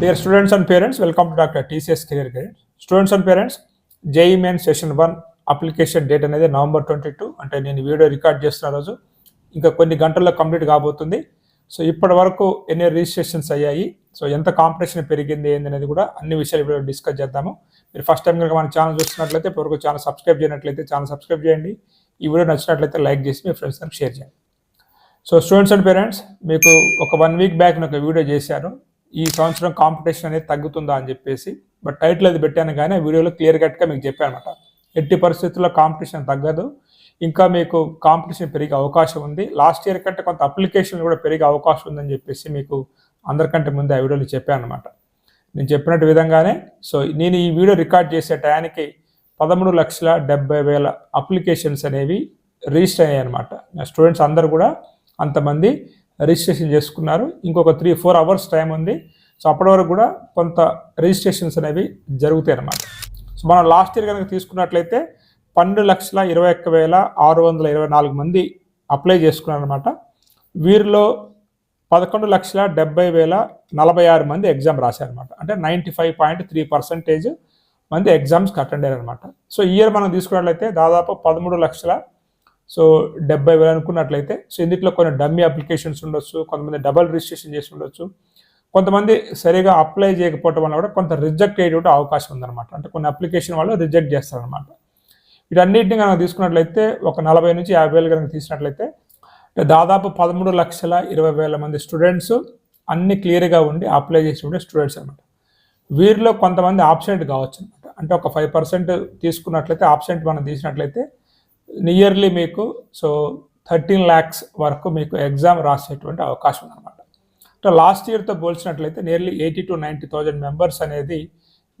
Dear students and parents welcome to doctor TCS career guide students and parents JEE main session one application date అనేది November twenty two అంటే నేను video record చేస్తున్న రోజు. ఇంకా కొన్ని గంటల్లో కంప్లీట్ కాబోతుంది. సో ఇప్పటి వరకు ఎన్ని రిజిస్ట్రేషన్స్ అయ్యాయి? సో ఎంత కాంపిటీషన్ పెరిగింది? ఏంది అనేది కూడా అన్ని విషయాలు ఇప్పుడు డిస్కస్ చేద్దాము. మీరు ఫస్ట్ టైం కనుక మన ఛానల్ చూస్తున్నట్లయితే ఇప్పటివరకు ఛానల్ సబ్స్క్రైబ్ చేయనట్లయితే ఛానల్ సబ్స్క్రైబ్ చేయండి. ఈ వీడియో నచ్చినట్లయితే లైక్ చేసి మీ ఫ్రెండ్స్ షేర్ చేయండి. సో స్టూడెంట్స్ అండ్ పేరెంట్స్ మీకు ఒక వన్ వీక్ బ్యాక్ నేను ఒక వీడియో చేశాను. ఈ సంవత్సరం కాంపిటీషన్ అనేది తగ్గుతుందా అని చెప్పేసి బట్ టైటిల్ అది పెట్టాను కానీ ఆ వీడియోలో క్లియర్ కట్గా మీకు చెప్పాను అనమాట ఎట్టి పరిస్థితుల్లో కాంపిటీషన్ తగ్గదు. ఇంకా మీకు కాంపిటీషన్ పెరిగే అవకాశం ఉంది. లాస్ట్ ఇయర్ కంటే కొంత అప్లికేషన్ కూడా పెరిగే అవకాశం ఉందని చెప్పేసి మీకు అందరికంటే ముందే ఆ వీడియోలో చెప్పాను అనమాట నేను చెప్పినట్టు విధంగానే సో నేను ఈ వీడియో రికార్డ్ చేసే టయానికి పదమూడు లక్షల డెబ్బై వేల అప్లికేషన్స్ అనేవి రిజిస్టర్ అయ్యాయి అనమాట స్టూడెంట్స్ అందరు కూడా అంతమంది రిజిస్ట్రేషన్ చేసుకున్నారు. ఇంకొక త్రీ ఫోర్ అవర్స్ టైం ఉంది. సో అప్పటి వరకు కూడా కొంత రిజిస్ట్రేషన్స్ అనేవి జరుగుతాయి అన్నమాట. సో మనం లాస్ట్ ఇయర్ కనుక తీసుకున్నట్లయితే పన్నెండు లక్షల ఇరవై ఒక్క వేల ఆరు వందల ఇరవై నాలుగు మంది అప్లై చేసుకున్నారు అనమాట వీరిలో పదకొండు లక్షల డెబ్బై వేల నలభై ఆరు మంది ఎగ్జామ్ రాశారనమాట అంటే ninety five point three percentage మంది ఎగ్జామ్స్కి అటెండ్ అయ్యారనమాట సో ఈ ఇయర్ మనం తీసుకున్నట్లయితే దాదాపు పదమూడు లక్షల సో డెబ్బై వేలు అనుకున్నట్లయితే సో ఇందులో కొన్ని డమ్మీ అప్లికేషన్స్ ఉండొచ్చు కొంతమంది డబల్ రిజిస్ట్రేషన్ చేసి ఉండొచ్చు. కొంతమంది సరిగా అప్లై చేయకపోవడం వల్ల కూడా కొంత రిజెక్ట్ అయ్యేటువంటి అవకాశం ఉందన్నమాట. అంటే కొన్ని అప్లికేషన్ వాళ్ళు రిజెక్ట్ చేస్తారనమాట వీటన్నిటిని కనుక తీసుకున్నట్లయితే ఒక నలభై నుంచి యాభై వేలు కనుక తీసినట్లయితే దాదాపు పదమూడు లక్షల ఇరవై వేల మంది స్టూడెంట్స్ అన్ని క్లియర్గా ఉండి అప్లై చేసి ఉండే స్టూడెంట్స్ అనమాట వీరిలో కొంతమంది ఆబ్సెంట్ కావచ్చు అనమాట అంటే ఒక ఫైవ్ పర్సెంట్ తీసుకున్నట్లయితే ఆబ్సెంట్ మనం తీసినట్లయితే నియర్లీ మీకు సో థర్టీన్ ల్యాక్స్ వరకు మీకు ఎగ్జామ్ రాసేటువంటి అవకాశం ఉందన్నమాట అంటే లాస్ట్ ఇయర్తో పోల్చినట్లయితే nearly eighty to ninety thousand members అనేది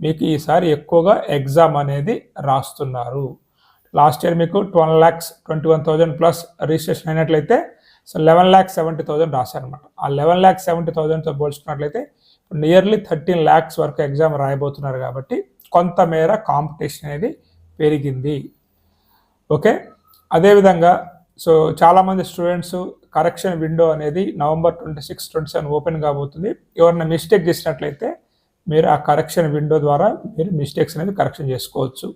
మీకు ఈసారి ఎక్కువగా ఎగ్జామ్ అనేది రాస్తున్నారు. లాస్ట్ ఇయర్ మీకు twelve lakhs twenty one thousand plus registration అయినట్లయితే so eleven lakhs seventy thousand రాశారనమాట ఆ లెవెన్ ల్యాక్స్ సెవెంటీ థౌజండ్తో పోల్చుకున్నట్లయితే నియర్లీ థర్టీన్ ల్యాక్స్ వరకు ఎగ్జామ్ రాయబోతున్నారు కాబట్టి కొంతమేర కాంపిటీషన్ అనేది పెరిగింది. ఓకే? అదేవిధంగా సో చాలామంది స్టూడెంట్స్ కరెక్షన్ విండో అనేది November twenty six twenty seven open కాబోతుంది. ఎవరైనా మిస్టేక్ చేసినట్లయితే మీరు ఆ కరెక్షన్ విండో ద్వారా మీరు మిస్టేక్స్ అనేది కరెక్షన్ చేసుకోవచ్చు.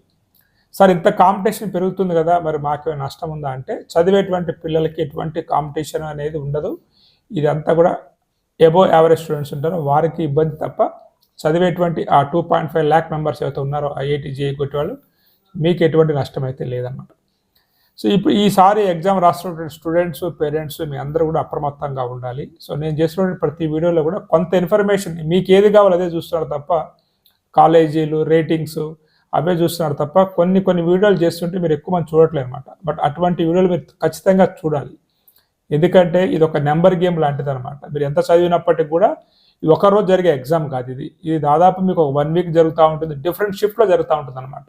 సార్ ఇంత కాంపిటీషన్ పెరుగుతుంది కదా మరి మాకేమైనా నష్టం ఉందా అంటే చదివేటువంటి పిల్లలకి ఎటువంటి కాంపిటీషన్ అనేది ఉండదు. ఇదంతా కూడా ఎబో యావరేజ్ స్టూడెంట్స్ ఉంటారో. వారికి ఇబ్బంది తప్ప చదివేటువంటి ఆ two point five lakh members ఏవైతే ఉన్నారో ఐఐటి జేఈ కొట్టే వాళ్ళు మీకు ఎటువంటి నష్టం అయితే లేదన్నమాట. సో ఇప్పుడు ఈసారి ఎగ్జామ్ రాస్తున్నటువంటి స్టూడెంట్స్ పేరెంట్స్ మీ అందరూ కూడా అప్రమత్తంగా ఉండాలి. సో నేను చేసినటువంటి ప్రతి వీడియోలో కూడా కొంత ఇన్ఫర్మేషన్ మీకు ఏది కావాలో అదే చూస్తున్నారు తప్ప కాలేజీలు రేటింగ్స్ అవే చూస్తున్నారు తప్ప కొన్ని కొన్ని వీడియోలు చేస్తుంటే మీరు ఎక్కువ మంది చూడట్లేదు అనమాట బట్ అటువంటి వీడియోలు మీరు ఖచ్చితంగా చూడాలి. ఎందుకంటే ఇది ఒక నెంబర్ గేమ్ లాంటిది అనమాట మీరు ఎంత చదివినప్పటికీ కూడా ఇది ఒకరోజు జరిగే ఎగ్జామ్ కాదు ఇది. ఇది దాదాపు మీకు ఒక వన్ వీక్ జరుగుతూ ఉంటుంది. డిఫరెంట్ షిఫ్ట్లో జరుగుతూ ఉంటుంది అనమాట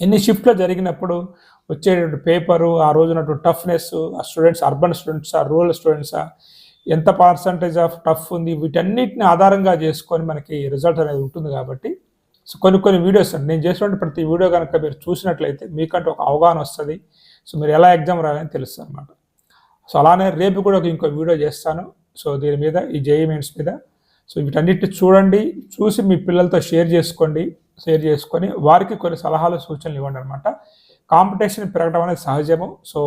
ఎన్ని షిఫ్ట్లో జరిగినప్పుడు వచ్చేటువంటి పేపరు ఆ రోజునటువంటి టఫ్నెస్ ఆ స్టూడెంట్స్ అర్బన్ స్టూడెంట్సా రూరల్ స్టూడెంట్సా ఎంత పర్సంటేజ్ ఆఫ్ టఫ్ ఉంది వీటన్నిటిని ఆధారంగా చేసుకొని మనకి రిజల్ట్ అనేది ఉంటుంది కాబట్టి సో కొన్ని కొన్ని వీడియోస్ అండి నేను చేసినటువంటి ప్రతి వీడియో కనుక మీరు చూసినట్లయితే మీకంటే ఒక అవగాహన వస్తుంది. సో మీరు ఎలా ఎగ్జామ్ రాయాలని తెలుస్తుంది అనమాట సో అలానే రేపు కూడా ఒక ఇంకో వీడియో చేస్తాను. సో దీని మీద ఈ జేఈ మెయిన్స్ మీద. సో వీటన్నిటిని చూడండి చూసి మీ పిల్లలతో షేర్ చేసుకోండి. షేర్ చేసుకొని వారికి కొన్ని సలహాలు సూచనలు ఇవ్వండి అనమాట కాంపిటీషన్ పెరగడం అనేది సహజము. సో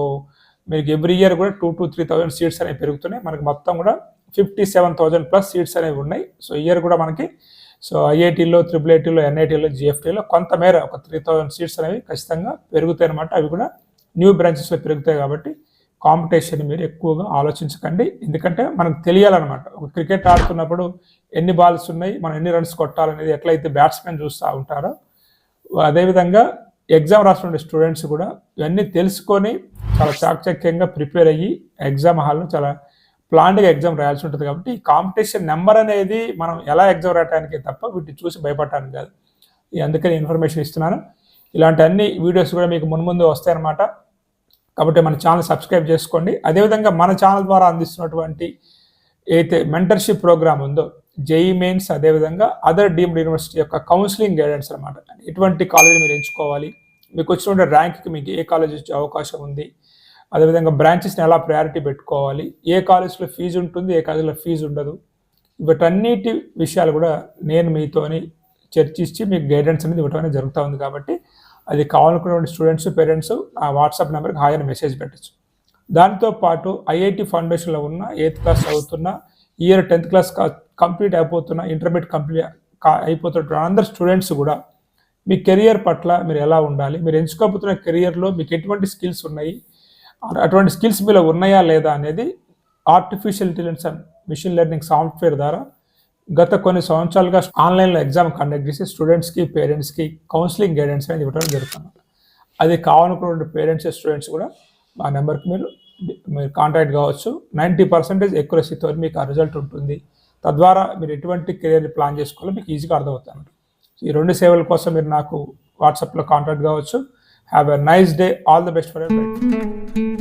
మీకు ఎవ్రీ ఇయర్ కూడా two to three thousand seats అనేవి పెరుగుతున్నాయి. మనకి మొత్తం కూడా fifty seven thousand plus seats అనేవి ఉన్నాయి. సో ఇయర్ కూడా మనకి సో ఐఐటీలో త్రిబుల్ ఐటీలో ఎన్ఐటీలో జిఎఫ్టీలో కొంతమేర ఒక త్రీ థౌజండ్ సీట్స్ అనేవి ఖచ్చితంగా పెరుగుతాయి అనమాట అవి కూడా న్యూ బ్రాంచెస్లో పెరుగుతాయి కాబట్టి కాంపిటీషన్ మీరు ఎక్కువగా ఆలోచించకండి. ఎందుకంటే మనకు తెలియాలన్నమాట. ఒక క్రికెట్ ఆడుతున్నప్పుడు ఎన్ని బాల్స్ ఉన్నాయి మనం ఎన్ని రన్స్ కొట్టాలనేది ఎట్లయితే బ్యాట్స్మెన్ చూస్తూ ఉంటారో అదేవిధంగా ఎగ్జామ్ రాసిన స్టూడెంట్స్ కూడా ఇవన్నీ తెలుసుకొని చాలా చాకచక్యంగా ప్రిపేర్ అయ్యి ఎగ్జామ్ హాల్లో చాలా ప్లాన్డ్గా ఎగ్జామ్ రాయాల్సి ఉంటుంది కాబట్టి ఈ కాంపిటీషన్ నెంబర్ అనేది మనం ఎలా ఎగ్జామ్ రాయడానికి తప్ప వీటిని చూసి భయపడటానికి కాదు. అందుకని ఇన్ఫర్మేషన్ ఇస్తున్నాను. ఇలాంటి అన్ని వీడియోస్ కూడా మీకు మున్ముందు వస్తాయన్నమాట. కాబట్టి మన ఛానల్ సబ్స్క్రైబ్ చేసుకోండి. అదేవిధంగా మన ఛానల్ ద్వారా అందిస్తున్నటువంటి అయితే మెంటర్షిప్ ప్రోగ్రామ్ ఉందో జేఈ మెయిన్స్ అదేవిధంగా అదర్ డీమ్డ్ యూనివర్సిటీ యొక్క కౌన్సిలింగ్ గైడెన్స్ అనమాట ఎటువంటి కాలేజీ మీరు ఎంచుకోవాలి మీకు వచ్చిన ర్యాంక్కి మీకు ఏ కాలేజ్ వచ్చే అవకాశం ఉంది అదేవిధంగా బ్రాంచెస్ని ఎలా ప్రయారిటీ పెట్టుకోవాలి ఏ కాలేజ్లో ఫీజు ఉంటుంది ఏ కాలేజీలో ఫీజు ఉండదు వీటన్నిటి విషయాలు కూడా నేను మీతోని చర్చించి మీకు గైడెన్స్ అనేది ఇవ్వటం అనేది జరుగుతూ ఉంది కాబట్టి అది కావాలనుకున్న స్టూడెంట్స్ పేరెంట్స్ ఆ వాట్సాప్ నెంబర్కి హాయ్ అని మెసేజ్ పెట్టచ్చు. దాంతో పాటు ఐఐటి ఫౌండేషన్లో ఉన్న ఎయిత్ క్లాస్ చదువుతున్న ఇయర్ టెన్త్ క్లాస్ కంప్లీట్ అయిపోతున్న ఇంటర్మీడియట్ కంప్లీట్ అయిపోతున్న అందరు స్టూడెంట్స్ కూడా మీ కెరియర్ పట్ల మీరు ఎలా ఉండాలి మీరు ఎంచుకోబోతున్న కెరియర్లో మీకు ఎటువంటి స్కిల్స్ ఉన్నాయి అటువంటి స్కిల్స్ మీలో ఉన్నాయా లేదా అనేది artificial intelligence and machine learning software ద్వారా గత కొన్ని సంవత్సరాలుగా ఆన్లైన్లో ఎగ్జామ్ కండక్ట్ చేసి స్టూడెంట్స్కి పేరెంట్స్కి కౌన్సిలింగ్ గైడెన్స్ అనేది ఇవ్వడం జరుగుతుంది. అది కావాలనుకున్న పేరెంట్స్ స్టూడెంట్స్ కూడా మా నెంబర్కి మీరు మీరు కాంటాక్ట్ కావచ్చు. నైంటీ పర్సెంటేజ్ ఎక్యురసీతో మీకు ఆ రిజల్ట్ ఉంటుంది. తద్వారా మీరు ఎటువంటి కెరియర్ ప్లాన్ చేసుకోవాలో మీకు ఈజీగా అర్థమవుతుంది. ఈ రెండు సేవల కోసం మీరు నాకు వాట్సాప్లో కాంటాక్ట్ కావచ్చు. Have a nice day. All the best for ever